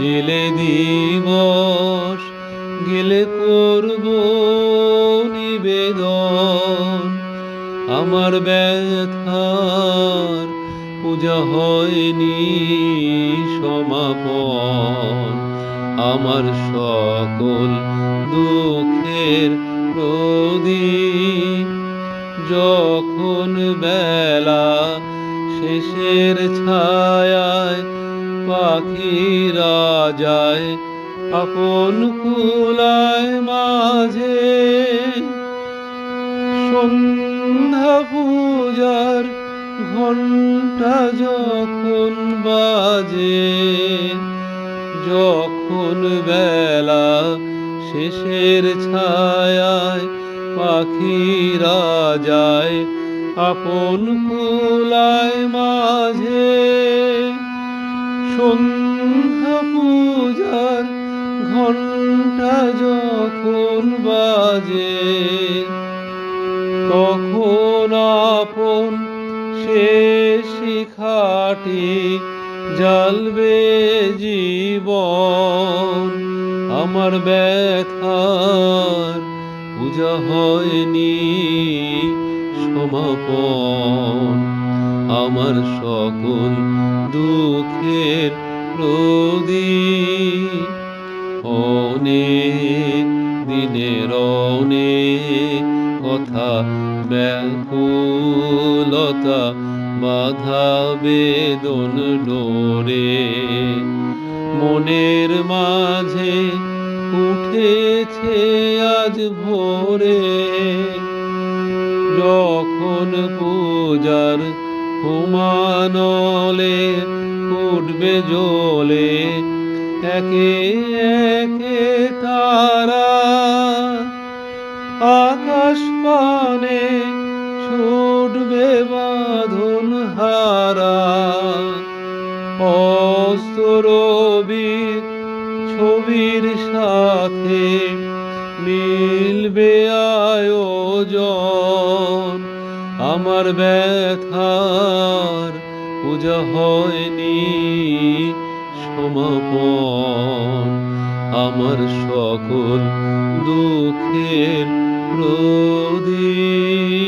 জেলে দিবস, গেলে করব নিবেদন। আমার ব্যথার পূজা হয়নি সমাপন। আমার সকল দুঃখের প্রদীপ যখন বেলা শেষের ছায়ায় পাখিরা যায় আপন কুলায় মাঝে। সন্ধ্যা পূজার ঘণ্টা যখন বাজে, যখন বেলা শেষের ছায়ায় পাখিরা যায় আপন কুলায় মাঝে। সন্ধ্যা পূজার ঘণ্টা যখন বাজে, তখন আপন সে শিখাটি জ্বালবে জীবন। আমার ব্যথার পূজা হয়নি সমাপন। আমার সকল দুঃখের প্রদীপ অনেক দিনের অনেক কথা, ব্যাকুলতা, বাধা, বেদন, ডোরে। মনের মাঝে উঠেছে আজ ভোরে, যখন পূজার হুমানলে উঠবে জলে একে একে তারা আকাশ পানে ছুটবে বাঁধন হারা। অস্তরবীর ছবির সাথে মিলবে আয়োজন। আমার ব্যথার পূজা হয়নি সমাপন। আমার সকল দুঃখের প্রদীপ।